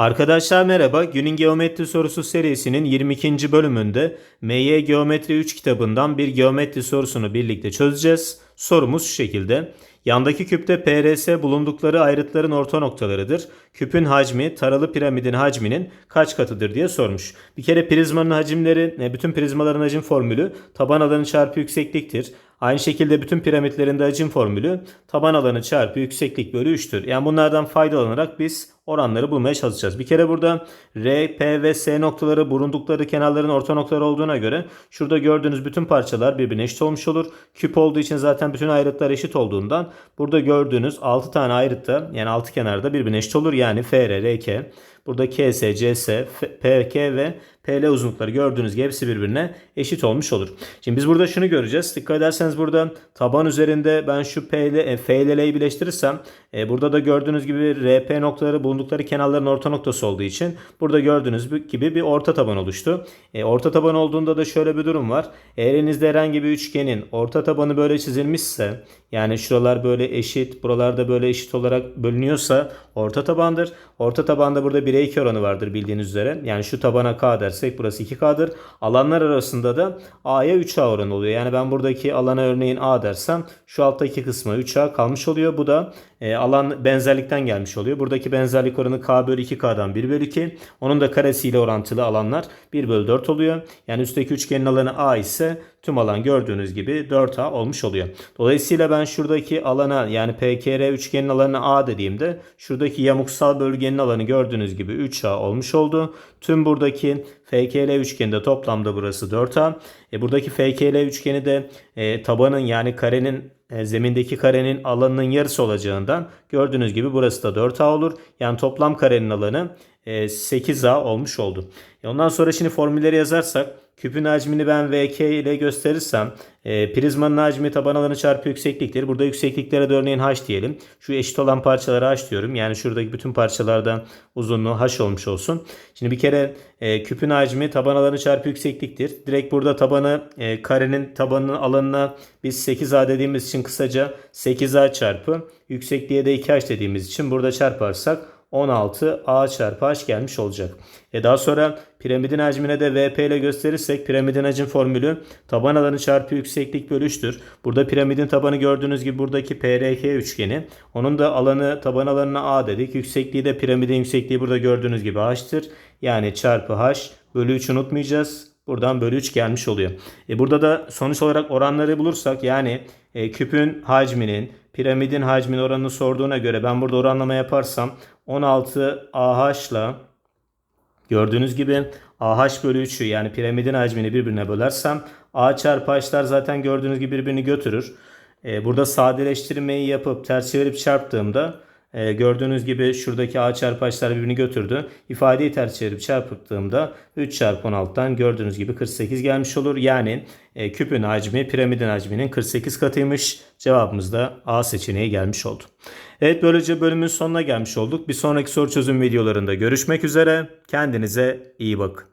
Arkadaşlar merhaba. Günün geometri sorusu serisinin 22. bölümünde MY Geometri 3 kitabından bir geometri sorusunu birlikte çözeceğiz. Sorumuz şu şekilde. Yandaki küpte PRS bulundukları ayrıtların orta noktalarıdır. Küpün hacmi taralı piramidin hacminin kaç katıdır diye sormuş. Bir kere prizmanın hacimleri, e, bütün prizmaların hacim formülü taban alanı çarpı yüksekliktir. Aynı şekilde bütün piramitlerin de hacim formülü taban alanı çarpı yükseklik bölü 3'tür. Yani bunlardan faydalanarak biz oranları bulmaya çalışacağız. Bir kere burada R, P ve S noktaları bulundukları kenarların orta noktaları olduğuna göre şurada gördüğünüz bütün parçalar birbirine eşit olmuş olur. Küp olduğu için zaten bütün ayrıtlar eşit olduğundan burada gördüğünüz 6 tane ayrıtta yani 6 kenarda birbirine eşit olur. Yani FR, RK, burada KS, CS, PK ve PL uzunlukları gördüğünüz gibi hepsi birbirine eşit olmuş olur. Şimdi biz burada şunu göreceğiz. Dikkat ederseniz burada taban üzerinde ben şu P ile e, F ile L'yi birleştirirsem e, burada da gördüğünüz gibi RP noktaları bulundukları kenarların orta noktası olduğu için burada gördüğünüz gibi bir orta taban oluştu. E, orta taban olduğunda da şöyle bir durum var. Eğer elinizde herhangi bir üçgenin orta tabanı böyle çizilmişse yani şuralar böyle eşit, buralarda böyle eşit olarak bölünüyorsa orta tabandır. Orta tabanda burada 1'e 2 oranı vardır bildiğiniz üzere. Yani şu tabana K dersek burası 2K'dır. Alanlar arasında da A'ya 3A oranı oluyor. Yani ben buradaki alana örneğin A dersem şu alttaki kısmı 3A kalmış oluyor. Bu da e, alan benzerlikten gelmiş oluyor. Buradaki benzerlik oranı K bölü 2K'dan 1 bölü 2. Onun da karesiyle orantılı alanlar 1 bölü 4 oluyor. Yani üstteki üçgenin alanı A ise tüm alan gördüğünüz gibi 4A olmuş oluyor. Dolayısıyla ben şuradaki alana yani PKR üçgenin alanına A dediğimde şuradaki yamuksal bölgenin alanı gördüğünüz gibi 3A olmuş oldu. Tüm buradaki FKL üçgeninde toplamda burası 4A. E, buradaki FKL üçgeni de e, tabanın yani karenin zemindeki karenin alanının yarısı olacağından gördüğünüz gibi burası da 4A olur. Yani toplam karenin alanı e, 8A olmuş oldu. E, ondan sonra şimdi formülleri yazarsak küpün hacmini ben VK ile gösterirsem e, prizmanın hacmi taban alanı çarpı yüksekliktir. Burada yüksekliklere de örneğin h diyelim. Şu eşit olan parçalara h diyorum. Yani şuradaki bütün parçalardan uzunluğu h olmuş olsun. Şimdi bir kere e, küpün hacmi taban alanı çarpı yüksekliktir. Direkt burada tabanı e, karenin tabanının alanına biz 8a dediğimiz için kısaca 8a çarpı yüksekliğe de 2h dediğimiz için burada çarparsak 16 A çarpı H gelmiş olacak. E daha sonra piramidin hacmine de VP ile gösterirsek piramidin hacim formülü taban alanı çarpı yükseklik bölü 3'tür. Burada piramidin tabanı gördüğünüz gibi buradaki PRK üçgeni. Onun da alanı taban alanına A dedik. Yüksekliği de piramidin yüksekliği burada gördüğünüz gibi H'tır. Yani çarpı H bölü 3 unutmayacağız. Buradan bölü 3 gelmiş oluyor. E burada da sonuç olarak oranları bulursak yani e, küpün hacminin piramidin hacminin oranını sorduğuna göre ben burada oranlama yaparsam 16 AH ile gördüğünüz gibi AH bölü 3'ü yani piramidin hacmini birbirine bölersem A çarpı H'lar zaten gördüğünüz gibi birbirini götürür. E, burada sadeleştirmeyi yapıp ters çevirip çarptığımda e, gördüğünüz gibi şuradaki A çarpı H'lar birbirini götürdü. İfadeyi ters çevirip çarptığımda 3 çarpı 16'dan gördüğünüz gibi 48 gelmiş olur. Yani e, küpün hacmi piramidin hacminin 48 katıymış. Cevabımız da A seçeneği gelmiş oldu. Evet böylece bölümün sonuna gelmiş olduk. Bir sonraki soru çözüm videolarında görüşmek üzere. Kendinize iyi bakın.